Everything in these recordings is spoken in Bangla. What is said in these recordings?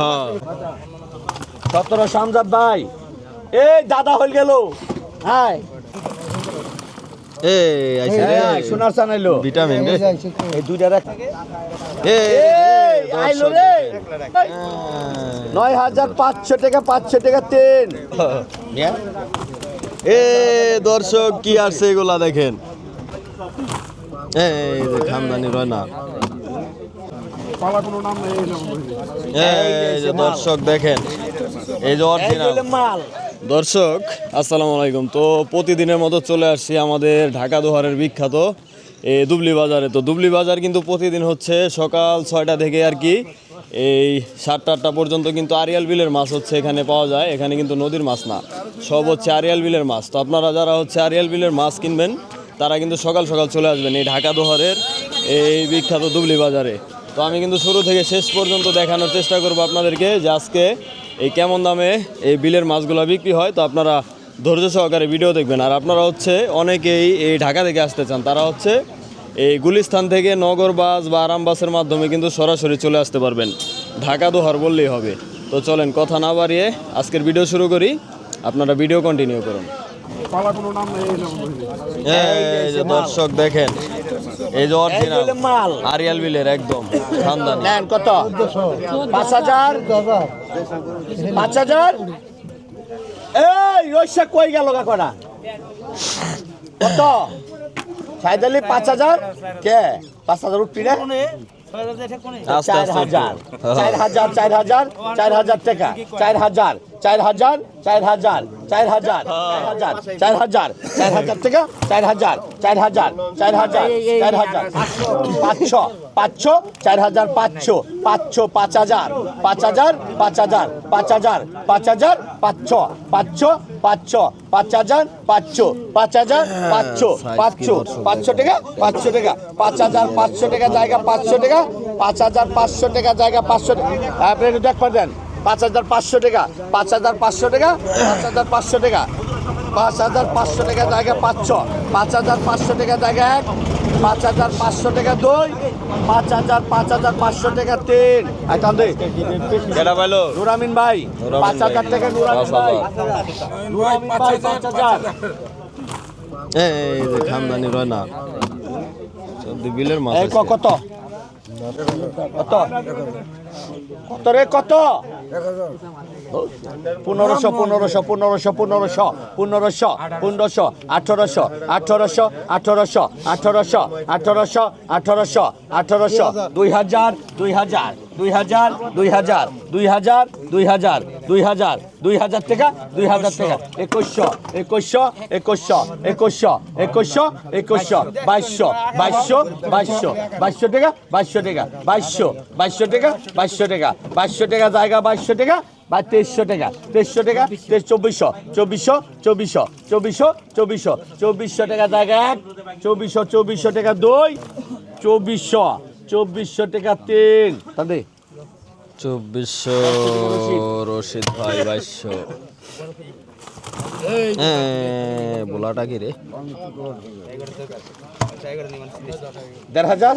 হ্যাঁ। সতেরো শামজাদ ভাই। এই দাদা হল গেল। হাই। সোনার চান আইলো। ভিটামিন এই আইলো রে। নয় হাজার পাঁচশো টাকা পাঁচশো টাকা তিন। এ দর্শক কি আসছে এগুলা দেখেন। এই যে খানদানি রয়না এই যে দর্শক দেখেন, এই যে অরিজিনাল দর্শক, আসসালামু আলাইকুম। তো প্রতিদিনের মতো চলে আসছি আমাদের ঢাকা দোহারের বিখ্যাত এই দুবলি বাজারে। তো দুবলি বাজার কিন্তু প্রতিদিন হচ্ছে সকাল ছয়টা থেকে আর কি, এই সাতটা আটটা পর্যন্ত কিন্তু আরিয়াল বিলের মাছ হচ্ছে এখানে পাওয়া যায়। এখানে কিন্তু নদীর মাছ না, সব হচ্ছে আরিয়াল বিলের মাছ। তো আপনারা যারা হচ্ছে আরিয়াল বিলের মাছ কিনবেন, তারা কিন্তু সকাল সকাল চলে আসবেন এই ঢাকা দোহারের এই বিখ্যাত দুবলি বাজারে। তো আমি কিন্তু শুরু থেকে শেষ পর্যন্ত দেখানোর চেষ্টা করব আপনাদেরকে যে আজকে এই কেমন দামে এই বিলের মাছগুলো বিক্রি হয়। তো আপনারা ধৈর্য সহকারে ভিডিও দেখবেন। আর আপনারা হচ্ছে অনেকেই এই ঢাকা থেকে আসতে চান তারা হচ্ছে এই গুলিস্থান থেকে নগর বাস বা আরাম বাসের মাধ্যমে কিন্তু সরাসরি চলে আসতে পারবেন। ঢাকা দোহার বললেই হবে। তো চলেন কথা না বাড়িয়ে আজকের ভিডিও শুরু করি। আপনারা ভিডিও কন্টিনিউ করুন। দর্শক দেখেন এই যে অরিজিনাল মাল। আরিয়াল বিলের একদম খানদানি। নেন কত? পাঁচ হাজার। পাঁচ হাজার? এই রসা কই গেল কাকড়া কত? সাইদ আলী পাঁচ হাজার? কে? পাঁচ হাজার উঠবি না? চার হাজার চার হাজার চার হাজার চার হাজার টাকা চার হাজার চার হাজার চার হাজার চার হাজার চার হাজার চার হাজার চার হাজার টাকা চার হাজার চার হাজার চার হাজার চার হাজার পাঁচশো পাঁচশো চার হাজার পাঁচশো পাঁচশো পাঁচ হাজার পাঁচ হাজার পাঁচ হাজার পাঁচ হাজার পাঁচ হাজার পাঁচশো পাঁচশো পাঁচশো পাঁচ হাজার পাঁচশো পাঁচ হাজার পাঁচশো পাঁচশো পাঁচশো টাকা পাঁচশো টাকা পাঁচ হাজার পাঁচশো টাকা জায়গা পাঁচশো টাকা পাঁচ হাজার পাঁচশো টাকা জায়গা পাঁচশো টাকা। আপনি একটু দেখ দেন। পাঁচ হাজার পাঁচশো টাকা পাঁচ হাজার পাঁচশো টাকা পাঁচ হাজার পাঁচশো টাকা পাঁচ হাজার পাঁচশো টাকা জায়গা পাঁচশো পাঁচ হাজার পাঁচশো টাকা জায়গা এক পাঁচ হাজার পাঁচশো টাকা দুই পাঁচ হাজার পাঁচ হাজার পাঁচশো টাকা তিন। কেডা পাইলো? নুরামিন ভাই পাঁচ হাজার টাকা নুরামিন ভাই। হাজার। নুরামিন ভাই পাঁচ হাজার এই বিলের মাছ কত? কত রে কত? পনেরোশো পনেরোশো পনেরোশো পনেরোশো পনেরোশো পনেরোশো, আঠারোশো আঠারোশো আঠারোশো আঠারোশো আঠারোশো আঠারোশো আঠারোশো। দুই হাজার দুই হাজার দুই হাজার দুই হাজার দুই হাজার দুই হাজার দুই হাজার দুই হাজার টাকা দুই হাজার টাকা। একুশশো একুশশো একুশশো একুশশো একুশশো একুশশো, বাইশশো বাইশশো বাইশশো বাইশশো টাকা বাইশশো টাকা, বাইশশো বাইশশো টাকা বাইশশো টাকা বাইশশো টাকা, জায়গা বাইশশো টাকা বা তেইশশো টাকা। তেইশশো টাকা চব্বিশশো। চব্বিশশো চব্বিশশো। চব্বিশশো চব্বিশশো। চব্বিশশো টাকা জায়গা এক চব্বিশশো চব্বিশশো টাকা দুই চব্বিশশো। চব্বিশশো টাকা তিন। তাদের চব্বিশশো রশিদ ভাই বাইশশো। হ্যাঁ, বোলাটা কি রে? দেড় হাজার?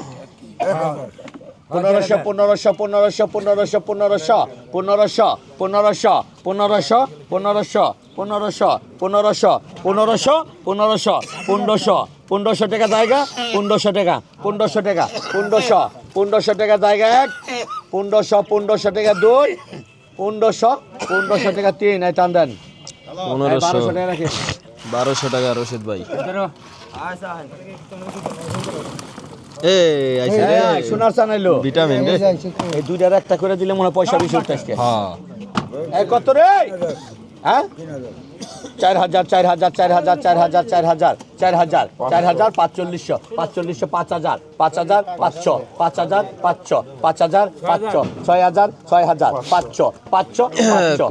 পনেরোশো পনেরোশো পনেরোশো পনেরোশো পনেরোশো পনেরোশো পনেরোশো পনেরোশো পনেরোশো পনেরোশো পনেরোশো পনেরোশো পনেরোশো পনেরোশো পনেরোশো টাকা জায়গা পনেরোশো টাকা পনেরোশো টাকা পনেরোশো পনেরোশো টাকা জায়গা এক পনেরোশো পনেরোশো টাকা দুই পনেরোশো পনেরোশো টাকা তিন এই টান দেন পনেরোশো বারোশো টাকা বারোশো টাকা রশিদ ভাই এই সোনার চানাইলো ভিটামিন এই দুইটার একটা করে দিলে মনে হয় পয়সা বেশি উঠতে আসছে। হ্যাঁ। কত রে? হ্যাঁ? চার হাজার চার হাজার চার হাজার চার হাজার চার হাজার চার হাজার চার হাজার পাঁচচল্লিশশো পাঁচচল্লিশশো পাঁচ হাজার পাঁচ হাজার পাঁচশো পাঁচ হাজার পাঁচশো পাঁচ হাজার পাঁচশো ছয় হাজার ছয় হাজার পাঁচশো পাঁচশো পাঁচশো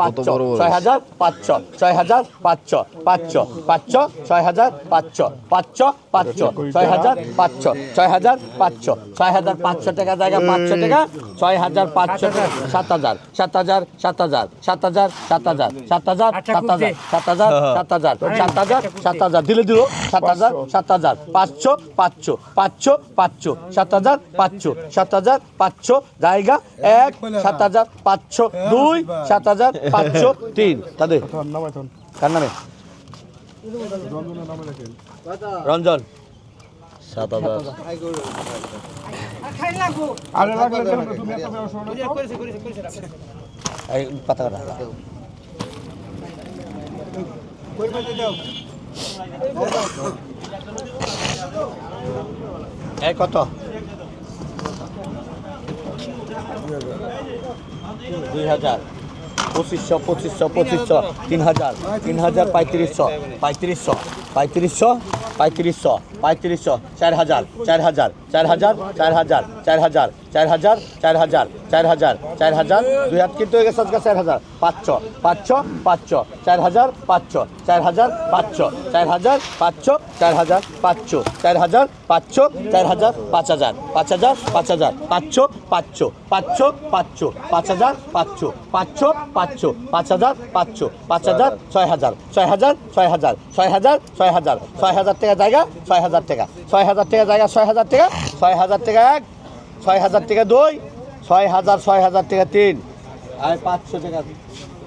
পাঁচশো। ছয় হাজার পাঁচশো ছয় হাজার পাঁচশো পাঁচশো পাঁচশো ছয় হাজার পাঁচশো পাঁচশো পাঁচশো ছয় হাজার পাঁচশো ছয় হাজার পাঁচশো ছয় হাজার পাঁচশো টাকা জায়গা পাঁচশো টাকা ছয় হাজার পাঁচশো টাকা সাত হাজার সাত হাজার সাত হাজার সাত হাজার সাত হাজার সাত হাজার সাত হাজার সাত হাজার সাত হাজার সাত হাজার সাত হাজার দিলে দিল সাত হাজার সাত হাজার পাঁচশো পাঁচশো পাঁচশো পাঁচশো সাত হাজার পাঁচশো সাত হাজার পাঁচশো জায়গা এক সাত হাজার পাঁচশো দুই সাত হাজার পাঁচশো তিন তাদের কার নামে রঞ্জন সাত হাজার পাতা কাটা এই কত? দুই হাজার। পঁচিশশো পঁচিশশো পঁচিশশো তিন হাজার তিন হাজার পঁয়ত্রিশশো পঁয়ত্রিশশো পঁয়ত্রিশশো পঁয়ত্রিশশো পঁয়ত্রিশশো চার হাজার চার হাজার চার হাজার চার হাজার চার হাজার চার হাজার চার হাজার চার হাজার চার হাজার দুই হাত কিন্তু হয়ে গেছে আজকে চার হাজার পাঁচশো পাঁচশো পাঁচশো চার হাজার পাঁচশো চার হাজার পাঁচশো চার হাজার পাঁচশো চার হাজার পাঁচশো চার হাজার পাঁচশো চার হাজার পাঁচ হাজার পাঁচ হাজার পাঁচ হাজার পাঁচশো পাঁচশো। পাঁচশো পাঁচশো। পাঁচ হাজার পাঁচশো। পাঁচশো পাঁচশো। পাঁচ হাজার পাঁচশো। পাঁচ হাজার ছয় হাজার ছয় হাজার ছয় হাজার ছয় হাজার ছয় হাজার ছয় হাজার টাকা জায়গা ছয় হাজার টাকা। ছয় হাজার টাকা জায়গা ছয় হাজার টাকা। ছয় হাজার টাকা এক ছয় হাজার টাকা দুই ছয় হাজার ছয় হাজার টাকা তিন। আর পাঁচশো টাকা।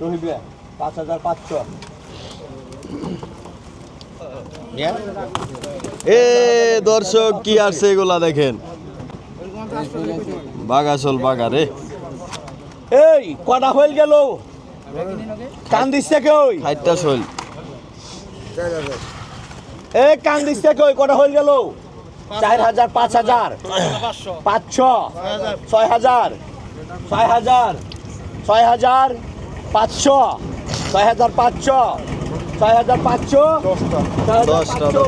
রহিবে পাঁচ হাজার পাঁচশো। এ দর্শক কি আসছে এগুলা দেখেন? বাগাসল বাগা রে। এই কটা হয়ে গেল? কান দিচ্ছে কই ষাটটা শৈল। এ কান দিচ্ছে কই কটা হয়ে গেল? চার হাজার পাঁচ হাজার। পাঁচশো। ছয় হাজার। ছয় হাজার। ছয় হাজার পাঁচশো। ছয় হাজার পাঁচশো। ছয় হাজার পাঁচশো দশটা। পাঁচশো,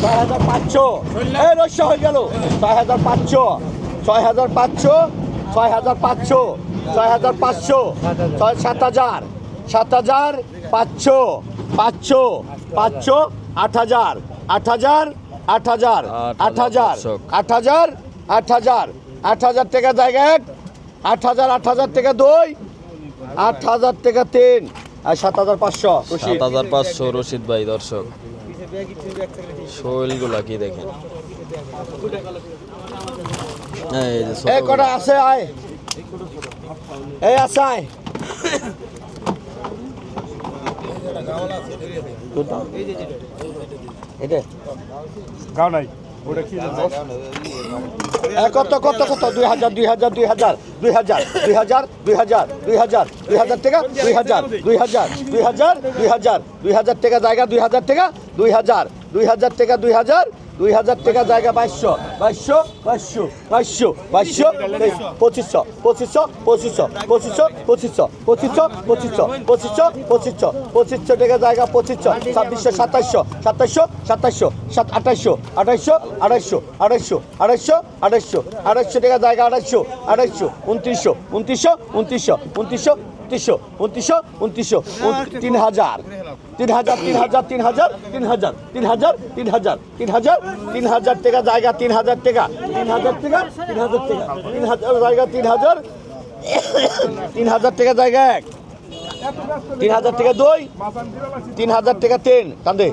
ছয় হাজার পাঁচশো। এই রস্য হয়ে গেল। ছয় হাজার পাঁচশো ছয় হাজার পাঁচশো ছয় হাজার পাঁচশো ছয় হাজার পাঁচশো ছয় সাত হাজার সাত হাজার পাঁচশো পাঁচশো পাঁচশো আট হাজার আট হাজার আট হাজার আট হাজার আট হাজার আট হাজার আট হাজার টাকা জায়গা এক আট হাজার আট হাজার টাকা দুই আট হাজার টাকা তিন আর সাত হাজার পাঁচশো। সাত হাজার পাঁচশো রশিদ ভাই দর্শক। শৈলগুলা কি দেখেন? এই কটা আছে আয়। এই আছে আয়। এটা গাও নাই। কত কত কত দুই হাজার দুই হাজার দুই হাজার দুই হাজার দুই হাজার দুই হাজার দুই হাজার দুই হাজার টাকা দুই হাজার দুই হাজার দুই হাজার দুই হাজার দুই হাজার টাকা জায়গা দুই হাজার টাকা দুই হাজার দুই হাজার টাকা দুই হাজার দুই হাজার টাকা জায়গা বাইশশো বাইশশো বাইশশো বাইশশো বাইশশো পঁচিশশো পঁচিশশো পঁচিশশো পঁচিশশো পঁচিশশো পঁচিশশো পঁচিশশো পঁচিশশো পঁচিশশো পঁচিশশো টাকা জায়গা পঁচিশশো, ছাব্বিশশো, সাতাশশো সাতাশশো সাতাশশো, সাত, আঠাশশো আঠাশশো, আড়াইশো আড়াইশো আড়াইশো আড়াইশো আড়াইশো টাকা জায়গা আড়াইশো আড়াইশো, উনত্রিশশো উনত্রিশশো উনত্রিশশো উনত্রিশশো উনত্রিশশো উনত্রিশশো উনত্রিশশো তিন হাজার তিন হাজার তিন হাজার তিন হাজার তিন হাজার তিন হাজার তিন হাজার তিন হাজার তিন হাজার টাকা জায়গা তিন হাজার টাকা তিন হাজার টাকা তিন হাজার টাকা তিন হাজার জায়গা তিন হাজার তিন হাজার টাকা জায়গা এক তিন হাজার টাকা দুই তিন হাজার টাকা তিন কান্দে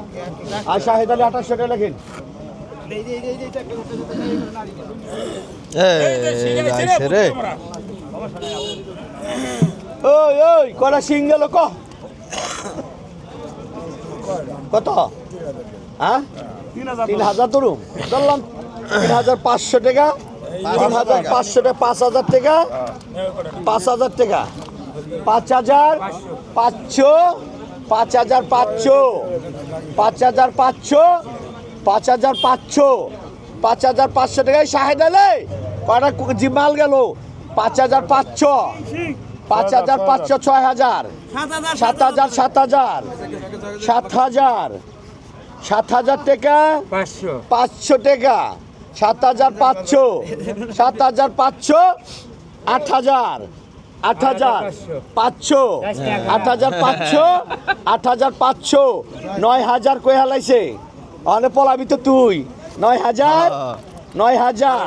আর শাহেদ আলী আঠাশশো টাকা লেখেন রে ওই ওই, কটা সিং গেল, ক? কত? হ্যাঁ তিন হাজার ধরুন। ধরলাম, তিন হাজার পাঁচশো টাকা, তিন হাজার পাঁচশো টাকা, পাঁচ হাজার টাকা, পাঁচ হাজার টাকা। পাঁচ হাজার পাঁচশো, পাঁচ হাজার পাঁচশো, পাঁচ হাজার পাঁচশো, পাঁচ হাজার পাঁচশো, পাঁচ হাজার পাঁচশো টাকায় শাহেদ আলে। কটা জিমাল গেল? পাঁচ হাজার পাঁচশো। পাঁচ হাজার পাঁচশো ছয় হাজার। সাত হাজার সাত হাজার সাত হাজার। সাত হাজার। টাকা? পাঁচশো। পাঁচশো টাকা। সাত হাজার পাঁচশো। সাত হাজার পাঁচশো। আট হাজার। আট হাজার পাঁচশো। আট হাজার পাঁচশো। আট হাজার পাঁচশো। নয় হাজার কই হালাইছে? অনেক পলাবি তো তুই। নয় হাজার। নয় হাজার।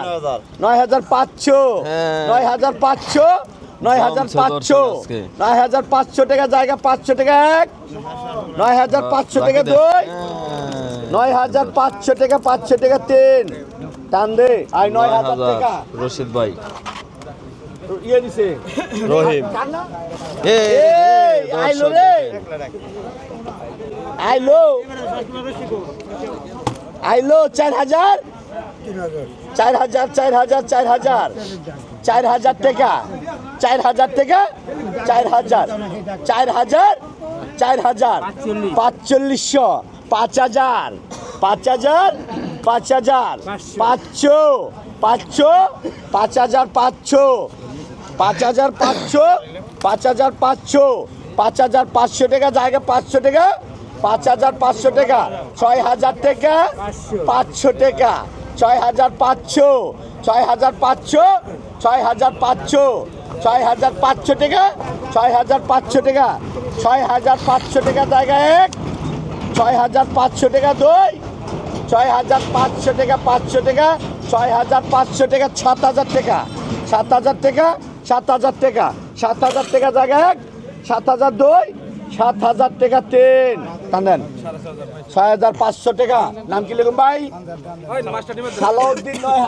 নয় হাজার পাঁচশো। হ্যাঁ। নয় হাজার পাঁচশো। নয় হাজার পাঁচশো। নয় হাজার পাঁচশো টাকা জায়গা পাঁচশো টাকা এক। নয় হাজার পাঁচশো টাকা দুই। নয় হাজার পাঁচশো টাকা পাঁচশো টাকা তিন। টান দে। আর নয় হাজার টাকা। রশিদ ভাই। ইয়ে দিছে। রহিম। আইলো রে। আইলো। আইলো চার হাজার? চার হাজার চার হাজার চার হাজার। চার হাজার টাকা। চার হাজার টাকা চার হাজার। চার হাজার চার হাজার। পাঁচচল্লিশশো পাঁচ হাজার। পাঁচ হাজার পাঁচ হাজার। পাঁচশো। পাঁচশো পাঁচ হাজার পাঁচশো। পাঁচ হাজার পাঁচশো পাঁচ হাজার পাঁচশো। পাঁচ হাজার পাঁচশো টাকা জায়গা পাঁচশো টাকা। পাঁচ হাজার পাঁচশো টাকা ছয় হাজার টাকা। পাঁচশো টাকা। ছয় হাজার পাঁচশো ছয় হাজার পাঁচশো ছয় হাজার পাঁচশো। ছয় হাজার পাঁচশো টাকা, ছয় হাজার পাঁচশো টাকা, ছয় হাজার পাঁচশো টাকা জায়গা এক, ছয় হাজার পাঁচশো টাকা দুই, ছয় হাজার পাঁচশো টাকা পাঁচশো টাকা, ছয় হাজার পাঁচশো টাকা সাত হাজার টাকা, সাত হাজার টাকা, সাত হাজার টাকা, সাত হাজার টাকা জায়গা এক, সাত হাজার দুই সাত হাজার টাকা তিন। কান্দেন ছয় হাজার পাঁচশো টাকা। নাম কি লিখুন ভাই? সালাউদ্দিন নয়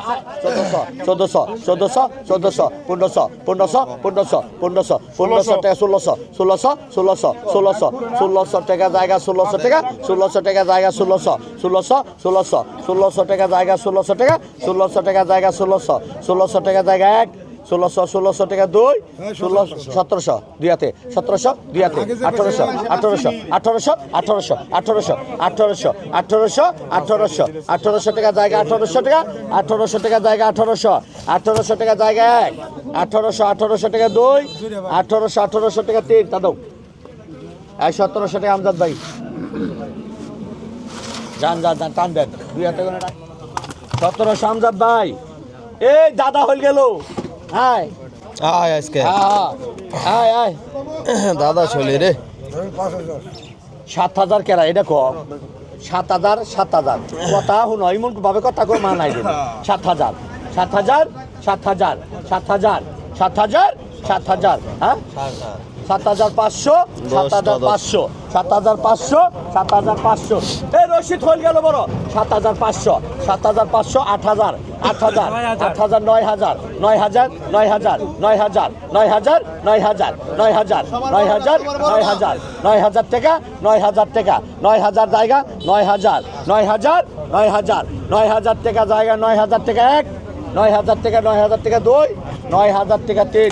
চোদ্দশো চোদ্দশো চোদ্দশো পনেরোশো পনেরোশো পনেরোশো পনেরোশো পনেরোশো টাকা ষোলোশো ষোলোশো ষোলোশো ষোলোশো ষোলোশো টাকা জায়গা ষোলোশো টাকা ষোলোশো টাকা জায়গা ষোলোশো ষোলোশো ষোলোশো ষোলোশো টাকা জায়গা ষোলোশো টাকা ষোলোশো টাকা জায়গা ষোলোশো ষোলোশো টাকা জায়গা এক। ষোলোশো ষোলোশো টাকা দুই ষোলোশো সতেরোশো দুই হাতে। সতেরোশো দুই হাতে। আঠারোশো আঠারোশো আঠারোশো আঠারোশো আঠারোশো আঠারোশো আঠারোশো আঠারোশো। আঠারোশো টাকা জায়গা আঠারোশো টাকা আঠারোশো টাকা জায়গা আঠারোশো। আঠারোশো টাকা জায়গা এক আঠারোশো আঠারোশো টাকা দুই আঠারোশো আঠারোশো টাকা তিন দাও। এই সতেরোশো টাকা আমজাদ ভাই। যান যান যান টান দেন। দুই হাতে সতেরোশো আমজাদ ভাই। এই দাদা হল গেল। হাই আয় আজকে। আয় আয়। দাদা চলে রে। সাত হাজার কেরা এটা কম সাত হাজার সাত হাজার। কথা শুনো এমন ভাবে কথা করে মানাই দেবে। সাত হাজার। সাত হাজার সাত হাজার। সাত হাজার সাত হাজার সাত হাজার। হ্যাঁ? সাত হাজার পাঁচশো সাত হাজার পাঁচশো সাত হাজার পাঁচশো সাত হাজার পাঁচশো এই রশিদ হল গেল বড় সাত হাজার পাঁচশো সাত হাজার পাঁচশো আট হাজার আট হাজার আট হাজার নয় হাজার নয় হাজার নয় হাজার নয় হাজার নয় হাজার নয় হাজার নয় হাজার নয় হাজার নয় হাজার নয় হাজার টাকা নয় হাজার টাকা নয় হাজার জায়গা নয় হাজার নয় হাজার নয় হাজার নয় হাজার টাকা জায়গা নয় হাজার টাকা এক নয় হাজার টাকা নয় হাজার টাকা দুই নয় হাজার টাকা তিন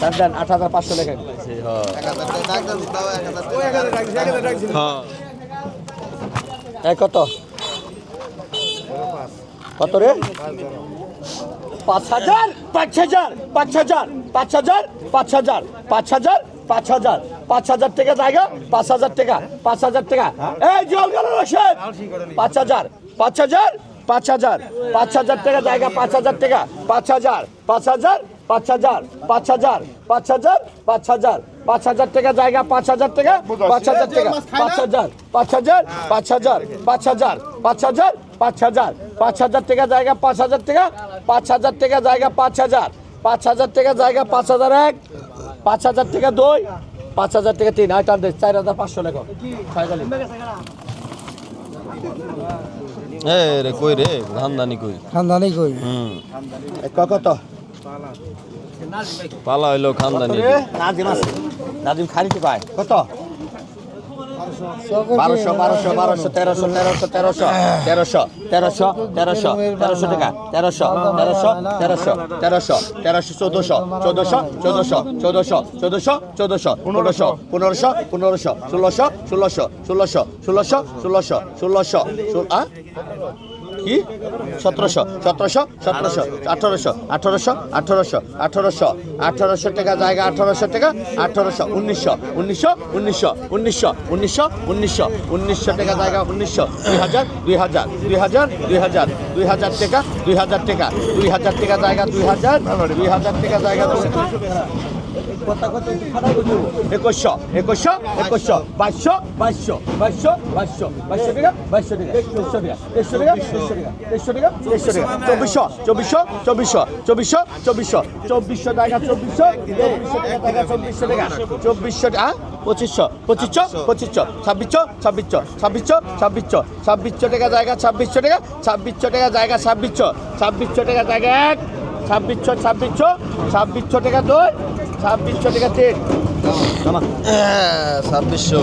টানবেন আট হাজার পাঁচশো লেখেন হ্যাঁ কত? কত রে? পাঁচ হাজার পাঁচ হাজার পাঁচ হাজার পাঁচ হাজার পাঁচ হাজার পাঁচ হাজার পাঁচ হাজার পাঁচ হাজার টাকা জায়গা, পাঁচ হাজার টাকা, পাঁচ হাজার টাকা। এই জল গেল পাঁচ হাজার পাঁচ হাজার পাঁচ হাজার পাঁচ হাজার টাকা জায়গা পাঁচ হাজার টাকা পাঁচ হাজার পাঁচ হাজার পাঁচ হাজার পাঁচ হাজার পাঁচ হাজার পাঁচ হাজার পাঁচ হাজার টাকা জায়গা পাঁচ হাজার টাকা পাঁচ হাজার টাকা পাঁচ হাজার পাঁচ হাজার পাঁচ হাজার পাঁচ হাজার পাঁচ হাজার পাঁচ হাজার পাঁচ হাজার টাকা জায়গা পাঁচ হাজার টাকা পাঁচ হাজার টাকা জায়গা পাঁচ হাজার পাঁচ হাজার টাকা জায়গা পাঁচ হাজার এক পাঁচ হাজার টাকা দুই পাঁচ হাজার টাকা তিন আয় টান চার হাজার পাঁচশো লেখো ছয়গালি এ রে কই রে? খানদানি কই? খানদানি কই? হুম। কত পালা হইল খানদানি। নাজিম আছে। নাজিম খারিতে পায়। কত বারোশো বারোশো বারোশো তেরোশো তেরোশো তেরোশো তেরোশো তেরোশো তেরোশো তেরোশো টাকা তেরোশো তেরোশো তেরোশো তেরোশো তেরোশো চোদ্দশো চোদ্দশো চোদ্দশো চোদ্দশো চোদ্দশো চোদ্দশো পনেরোশো পনেরোশো পনেরোশো ষোলোশো ষোলোশো ষোলোশো ষোলোশো ষোলোশো ষোলোশো আ কি? সতেরোশো সতেরোশো সতেরোশো, আঠারোশো আঠারোশো আঠারোশো আঠারোশো আঠারোশো টাকা জায়গা, আঠারোশো টাকা, আঠারোশো, উনিশশো উনিশশো উনিশশো উনিশশো উনিশশো উনিশশো উনিশশো টাকা জায়গা, উনিশশো দুই হাজার দুই হাজার দুই হাজার দুই হাজার দুই হাজার টাকা দুই হাজার টাকা দুই হাজার টাকা জায়গা দুই হাজার দুই হাজার টাকা জায়গা একুশশো একুশশো একুশশো, বাইশশো বাইশশো বাইশশো বাইশশো বাইশশো টাকা বাইশশো টাকা, তেইশশো টাকা তেইশশো টাকা তেইশশো টাকা তেইশশো টাকা চব্বিশশো চব্বিশশো চব্বিশশো চব্বিশশো চব্বিশশো চব্বিশশো টাকা, চব্বিশশো চব্বিশশো টাকা চব্বিশশো টাকা পঁচিশশো পঁচিশশো পঁচিশশো, ছাব্বিশশো ছাব্বিশশো ছাব্বিশশো ছাব্বিশশো ছাব্বিশশো টাকা জায়গা, ছাব্বিশশো টাকা ছাব্বিশশো টাকা জায়গা, ছাব্বিশশো ছাব্বিশশো টাকা জায়গা এক, ছাব্বিশশো ছাব্বিশশো ছাব্বিশশো টাকা দুই ছাব্বিশশো টাকা তিন ছাব্বিশশো।